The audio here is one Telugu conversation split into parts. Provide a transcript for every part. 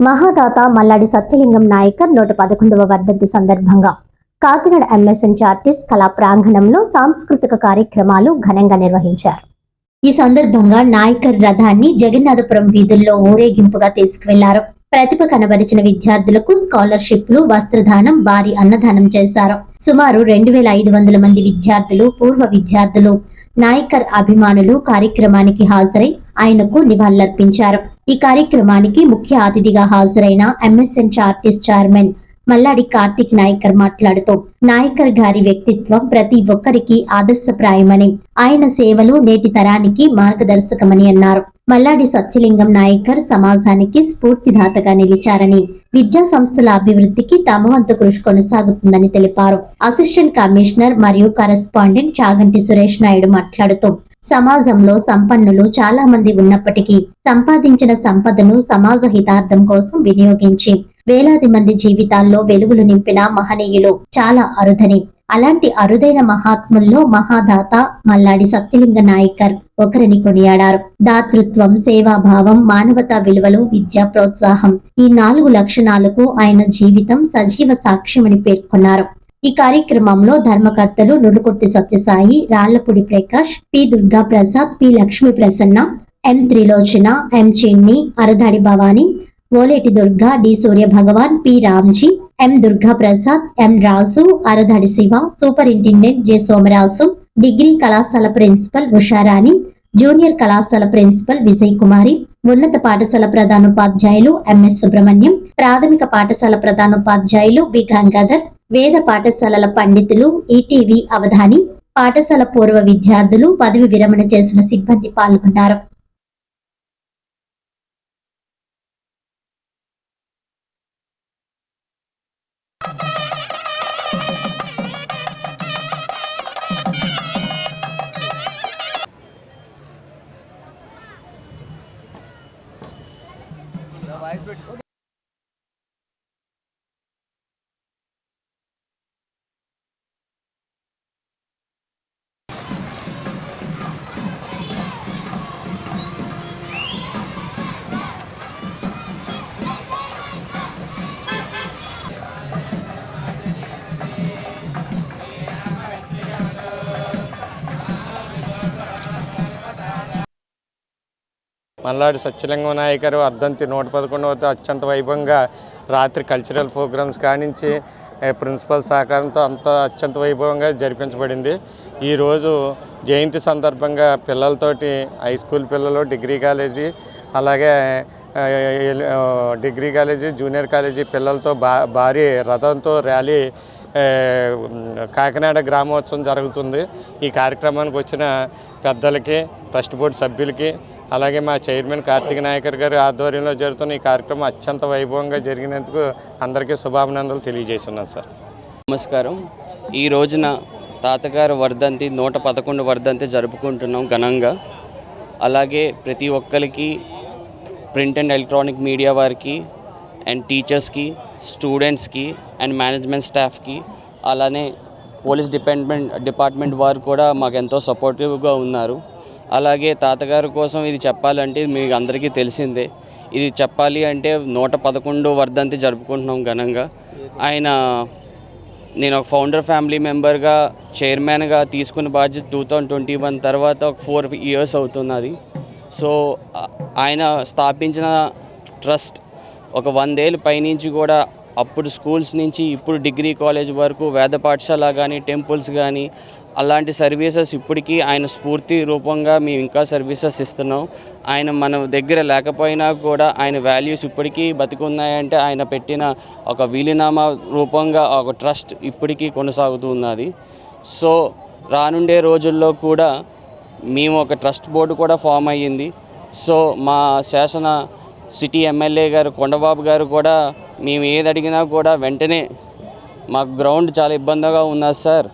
మహాదాత మల్లాడి సత్యలింగం నాయకర్ నూట పదకొండవ వర్ధంతి సందర్భంగా కాకినాడ ఎంఎస్ఎన్ చార్టిస్ కళా ప్రాంగణంలో సాంస్కృతిక కార్యక్రమాలు ఘనంగా నిర్వహించారు. ఈ సందర్భంగా నాయకర్ రథాన్ని జగన్నాథపురం వీధుల్లో ఊరేగింపుగా తీసుకువెళ్ళారు. ప్రతిభ కనబరిచిన విద్యార్థులకు స్కాలర్షిప్లు వస్త్రదానం భారీ అన్నదానం చేశారు. సుమారు రెండు వేల ఐదు వందల మంది విద్యార్థులు పూర్వ విద్యార్థులు నాయకర్ అభిమానులు కార్యక్రమానికి హాజరై ఆయనకు నివాళులర్పించారు. ఈ కార్యక్రమానికి ముఖ్య అతిథిగా హాజరైన MSN charities chairman Malladi Karthik Nayakar మాట్లాడుతూ నాయకర్ గారి వ్యక్తిత్వం ప్రతి ఒక్కరికి ఆదర్శప్రాయమని ఆయన సేవలు నేటి తరానికి మార్గదర్శకమని అన్నారు. మల్లాడి సత్యలింగం నాయకర్ సమాజానికి స్ఫూర్తిదాతగా నిలిచారని విద్యా సంస్థల అభివృద్ధికి తమ వంతు కృషి కొనసాగుతుందని తెలిపారు. అసిస్టెంట్ కమిషనర్ మరియు కరెస్పాండెంట్ చాగంటి సురేష్ నాయుడు మాట్లాడుతూ సమాజంలో సంపన్నులు చాలా మంది ఉన్నప్పటికీ సంపాదించిన సంపదను సమాజ హితార్థం కోసం వినియోగించి వేలాది మంది జీవితాల్లో వెలుగులు నింపిన మహనీయులు చాలా అరుదని. అలాంటి అరుదైన మహాత్ముల్లో మహాదాత మల్లాడి సత్యలింగ నాయకర్ ఒకరిని కొనియాడారు. దాతృత్వం సేవాభావం మానవతా విలువలు విద్యా ప్రోత్సాహం ఈ నాలుగు లక్షణాలకు ఆయన జీవితం సజీవ సాక్ష్యమని పేర్కొన్నారు. ఈ కార్యక్రమంలో ధర్మకర్తలు Nudukurthi Satyasai Rallapudi Prakash P Durga Prasad P Lakshmi Prasanna M Trilochana M Chinni Aradadi Bhavani Oleti Durga D Surya Bhagavan P Ramji M Durga Prasad M Raju Aradadi Siva superintendent J Somaraju degree కళాశాల ప్రిన్సిపల్ ఉషారాణి జూనియర్ కళాశాల ప్రిన్సిపల్ విజయ్ కుమారి ఉన్నత పాఠశాల ప్రధానోపాధ్యాయులు ఎంఎస్ సుబ్రహ్మణ్యం ప్రాథమిక పాఠశాల ప్రధానోపాధ్యాయులు బి గంగాధర్ వేద పాఠశాలల పండితులు ఈటీవీ అవధాని పాఠశాల పూర్వ విద్యార్థులు పదవి విరమణ చేసిన సిబ్బంది పాల్గొన్నారు. మల్లాడి సత్యలింగం నాయకరు అర్ధంతి నూట పదకొండవ అత్యంత వైభవంగా రాత్రి కల్చరల్ ప్రోగ్రామ్స్ కానించి ప్రిన్సిపల్ సహకారంతో అంత అత్యంత వైభవంగా జరిపించబడింది. ఈరోజు జయంతి సందర్భంగా పిల్లలతోటి హై స్కూల్ పిల్లలు డిగ్రీ కాలేజీ అలాగే డిగ్రీ కాలేజీ జూనియర్ కాలేజీ పిల్లలతో బా భారీ రథంతో ర్యాలీ కాకినాడ గ్రామోత్సవం జరుగుతుంది. ఈ కార్యక్రమానికి వచ్చిన పెద్దలకి ట్రస్ట్ బోర్డు సభ్యులకి అలాగే మా చైర్మన్ కార్తీక నాయకర్ గారి ఆధ్వర్యంలో జరుగుతున్న ఈ కార్యక్రమం అత్యంత వైభవంగా జరిగినందుకు అందరికీ శుభాభినందనలు తెలియజేస్తున్నాను సార్. నమస్కారం. ఈ రోజున తాతగారు వర్ధంతి నూట పదకొండు వర్ధంతి జరుపుకుంటున్నాం ఘనంగా. అలాగే ప్రతి ఒక్కరికి ప్రింట్ అండ్ ఎలక్ట్రానిక్ మీడియా వారికి అండ్ టీచర్స్కి స్టూడెంట్స్కి అండ్ మేనేజ్మెంట్ స్టాఫ్కి అలానే పోలీస్ డిపార్ట్మెంట్ డిపార్ట్మెంట్ వారు కూడా మాకు ఎంతో సపోర్టివ్గా ఉన్నారు. అలాగే తాతగారి కోసం ఇది చెప్పాలంటే మీకు అందరికీ తెలిసిందే. ఇది చెప్పాలి అంటే నూట పదకొండు వర్ధంతి జరుపుకుంటున్నాం ఘనంగా. ఆయన నేను ఒక ఫౌండర్ ఫ్యామిలీ మెంబర్గా చైర్మన్గా తీసుకున్న బాధ్యత టూ థౌజండ్ ట్వంటీ వన్ తర్వాత ఒక ఫోర్ ఇయర్స్ అవుతున్నది సో ఆయన స్థాపించిన ట్రస్ట్ ఒక వందేళ్ళు పైనుంచి కూడా అప్పుడు స్కూల్స్ నుంచి ఇప్పుడు డిగ్రీ కాలేజ్ వరకు వేద పాఠశాల కానీ టెంపుల్స్ కానీ అలాంటి సర్వీసెస్ ఇప్పటికీ ఆయన స్ఫూర్తి రూపంగా మేము ఇంకా సర్వీసెస్ ఇస్తున్నాం. ఆయన మన దగ్గర లేకపోయినా కూడా ఆయన వాల్యూస్ ఇప్పటికీ బతికున్నాయంటే ఆయన పెట్టిన ఒక వీలినామా రూపంగా ఒక ట్రస్ట్ ఇప్పటికీ కొనసాగుతూ ఉన్నది. సో రానుండే రోజుల్లో కూడా మేము ఒక ట్రస్ట్ బోర్డు కూడా ఫామ్ అయ్యింది. సో మా శాసన సిటీ ఎమ్మెల్యే గారు కొండబాబు గారు కూడా మేము ఏది అడిగినా కూడా వెంటనే మాకు గ్రౌండ్ చాలా ఇబ్బందిగా ఉన్నది సార్.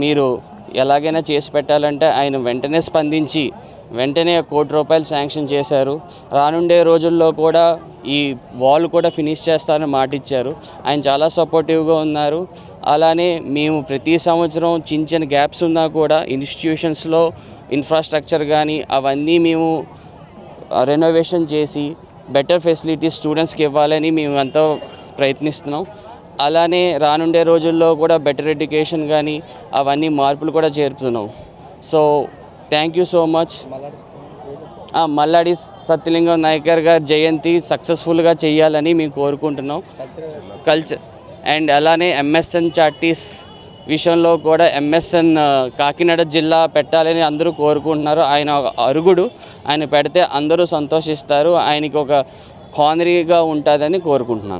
మీరు ఎలాగైనా చేసి పెట్టాలంటే ఆయన వెంటనే స్పందించి వెంటనే కోటి రూపాయలు శాంక్షన్ చేశారు. రానుండే రోజుల్లో కూడా ఈ వాల్ కూడా ఫినిష్ చేస్తారని మాట ఇచ్చారు. ఆయన చాలా సపోర్టివ్గా ఉన్నారు. అలానే మేము ప్రతి సంవత్సరం చిన్న చిన్న గ్యాప్స్ ఉన్నా కూడా ఇన్స్టిట్యూషన్స్లో ఇన్ఫ్రాస్ట్రక్చర్ కానీ అవన్నీ మేము రెనోవేషన్ చేసి బెటర్ ఫెసిలిటీస్ స్టూడెంట్స్కి ఇవ్వాలని మేము ఎంతో ప్రయత్నిస్తున్నాం. అలానే రానుండే రోజుల్లో కూడా బెటర్ ఎడ్యుకేషన్ కానీ అవన్నీ మార్పులు కూడా చేరుతున్నాం so thank you so much Malladi Satyalingam Nayakar గారి జయంతి సక్సెస్ఫుల్గా చేయాలని మేము కోరుకుంటున్నాం. కల్చర్ అండ్ అలానే ఎంఎస్ఎన్ చార్టీస్ విషయంలో కూడా ఎంఎస్ఎన్ కాకినాడ జిల్లా పెట్టాలని అందరూ కోరుకుంటున్నారు. ఆయన ఒక అరుగుడు. ఆయన పెడితే అందరూ సంతోషిస్తారు. ఆయనకి ఒక హానరీగా ఉంటుందని కోరుకుంటున్నాను.